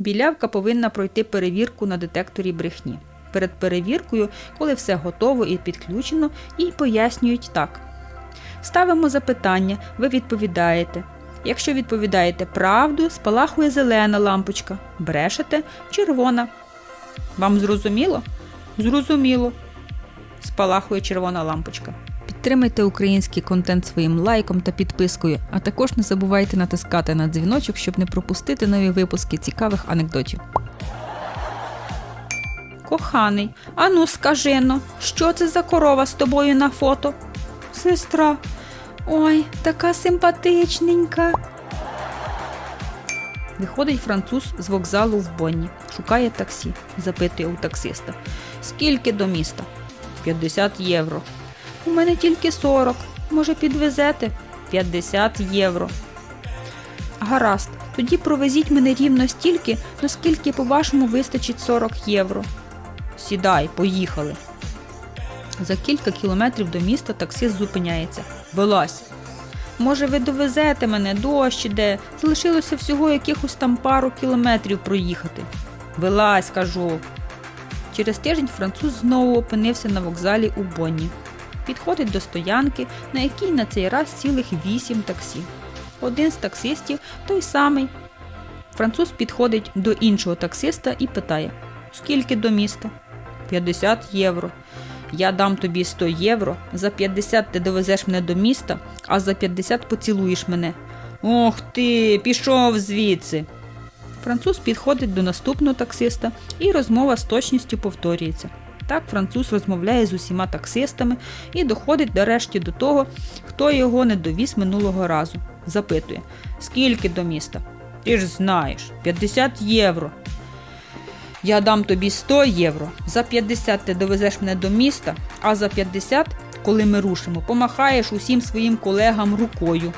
Білявка повинна пройти перевірку на детекторі брехні. Перед перевіркою, коли все готово і підключено, їй пояснюють так. Ставимо запитання, ви відповідаєте. Якщо відповідаєте правду, спалахує зелена лампочка, брешете червона. Вам зрозуміло? Зрозуміло. Спалахує червона лампочка. Підтримайте український контент своїм лайком та підпискою, а також не забувайте натискати на дзвіночок, щоб не пропустити нові випуски цікавих анекдотів. Коханий, ану скажи но, що це за корова з тобою на фото? Сестра. Ой, така симпатичненька. Виходить француз з вокзалу в Бонні, шукає таксі, запитує у таксиста. Скільки до міста? 50 євро. У мене тільки 40. Може, підвезете? 50 євро. Гаразд, тоді провезіть мене рівно стільки, наскільки, по-вашому, вистачить 40 євро. Сідай, поїхали. За кілька кілометрів до міста таксист зупиняється. Вилазь. Може, ви довезете мене, дощ іде, залишилося всього якихось там пару кілометрів проїхати. Вилазь, кажу. Через тиждень француз знову опинився на вокзалі у Бонні. Підходить до стоянки, на якій на цей раз цілих вісім таксі. Один з таксистів той самий. Француз підходить до іншого таксиста і питає: Скільки до міста? 50 євро. Я дам тобі 100 євро, за 50 ти довезеш мене до міста, а за 50 поцілуєш мене. Ох ти, пішов звідси. Француз підходить до наступного таксиста, і розмова з точністю повторюється. Так француз розмовляє з усіма таксистами і доходить нарешті до того, хто його не довіз минулого разу. Запитує: Скільки до міста? Ти ж знаєш, 50 євро. Я дам тобі 100 євро. За 50 ти довезеш мене до міста, а за 50, коли ми рушимо, помахаєш усім своїм колегам рукою.